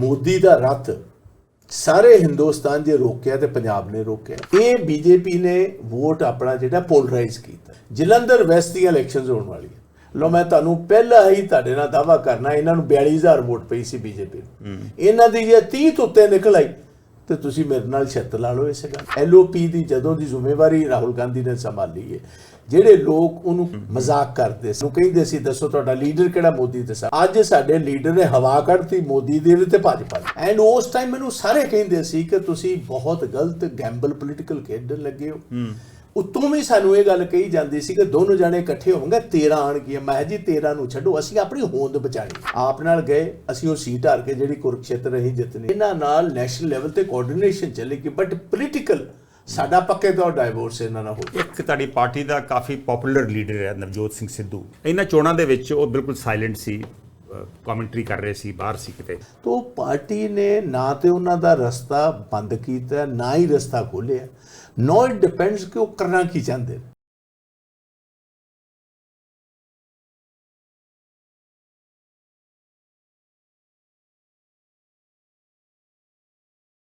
ਮੋਦੀ ਦਾ ਰੱਥ ਸਾਰੇ ਹਿੰਦੁਸਤਾਨ ਜੇ ਰੋਕਿਆ ਤੇ ਪੰਜਾਬ ਨੇ ਰੋਕਿਆ। ਇਹ ਬੀਜੇਪੀ ਨੇ ਵੋਟ ਆਪਣਾ ਜਿਹੜਾ ਪੋਲਰਾਈਜ਼ ਕੀਤਾ। ਜਲੰਧਰ ਵੈਸਟ ਦੀਆਂ ਇਲੈਕਸ਼ਨਸ ਹੋਣ ਵਾਲੀਆਂ। ਲੋ ਮੈਂ ਤੁਹਾਨੂੰ ਪਹਿਲਾਂ ਹੀ ਤੁਹਾਡੇ ਨਾਲ ਦਾਵਾ ਕਰਨਾ ਇਹਨਾਂ ਨੂੰ 42000 ਵੋਟ ਪਈ ਸੀ ਬੀਜੇਪੀ ਨੂੰ। ਇਹਨਾਂ ਦੀ ਜੇ 30 ਤੋਂ ਉੱਤੇ ਨਿਕਲ ਆਈ ਤੇ ਤੁਸੀਂ ਮੇਰੇ ਨਾਲ ਛੱਤ ਲਾ ਲਓ ਇਸੇ ਗੱਲ। ਐਲਓਪੀ ਦੀ ਜਦੋਂ ਦੀ ਜ਼ਿੰਮੇਵਾਰੀ ਰਾਹੁਲ ਗਾਂਧੀ ਨੇ ਸੰਭਾਲੀ ਹੈ, ਜਿਹੜੇ ਲੋਕ ਉਹਨੂੰ ਮਜ਼ਾਕ ਕਰਦੇ ਸੀ ਉਹ ਕਹਿੰਦੇ ਸੀ, ਦੱਸੋ ਤੁਹਾਡਾ ਲੀਡਰ ਕਿਹੜਾ ਮੋਦੀ ਤੇ ਸਾ ਅੱਜ ਸਾਡੇ ਲੀਡਰ ਨੇ ਹਵਾ ਕੱਢਤੀ ਮੋਦੀ ਦੇ ਤੇ ਭਾਜਪਾ ਦੀ। ਐਂਡ ਉਸ ਟਾਈਮ ਮੈਨੂੰ ਸਾਰੇ ਕਹਿੰਦੇ ਸੀ ਕਿ ਤੁਸੀਂ ਬਹੁਤ ਗਲਤ ਗੈਂਬਲ ਪੋਲੀਟੀਕਲ ਖੇਡਣ ਲੱਗੇ ਹੋ। ਉਤੋਂ ਵੀ ਸਾਨੂੰ ਇਹ ਗੱਲ ਕਹੀ ਜਾਂਦੀ ਸੀ ਕਿ ਦੋਨੋਂ ਜਾਣੇ ਇਕੱਠੇ ਹੋਣਗੇ 13 ਆਣਗੀਆਂ ਮੈਂ ਕਿਹਾ ਜੀ 13 ਨੂੰ ਛੱਡੋ, ਅਸੀਂ ਆਪਣੀ ਹੋਂਦ ਬਚਾਣੀ ਆਪ ਨਾਲ ਗਏ, ਅਸੀਂ ਉਹ ਸੀਟ ਹਾਰ ਕੇ ਜਿਹੜੀ ਕੁਰਕਸ਼ੇਤਰ ਰਹੀ ਜਿੱਤਣੀ। ਇਹਨਾਂ ਨਾਲ ਨੈਸ਼ਨਲ ਲੈਵਲ ਤੇ ਕੋਆਰਡੀਨੇਸ਼ਨ ਚੱਲੇਗੀ ਬਟ ਪੋਲੀਟੀਕਲ ਸਾਡਾ ਪੱਕੇ ਤੌਰ ਡਾਈਵੋਰਸ ਇਹਨਾਂ ਨਾਲ ਹੋ ਇੱਕ ਤੁਹਾਡੀ ਪਾਰਟੀ ਦਾ ਕਾਫੀ ਪਪੂਲਰ ਲੀਡਰ ਹੈ ਨਵਜੋਤ ਸਿੰਘ ਸਿੱਧੂ। ਇਹਨਾਂ ਚੋਣਾਂ ਦੇ ਵਿੱਚ ਉਹ ਬਿਲਕੁਲ ਸਾਇਲੈਂਟ ਸੀ। ਕਮੈਂਟਰੀ ਕਰ ਰਹੇ ਸੀ, ਬਾਹਰ ਸੀ ਕਿਤੇ। ਤੋ ਪਾਰਟੀ ਨੇ ਨਾ ਤੇ ਉਹਨਾਂ ਦਾ ਰਸਤਾ ਬੰਦ ਕੀਤਾ, ਨਾ ਹੀ ਰਸਤਾ ਖੋਲਿਆ ਨੋ ਇਟ ਡਿਪੈਂਡਸ ਕਿ ਉਹ ਕਰਨਾ ਕੀ ਚਾਹੁੰਦੇ ਨੇ।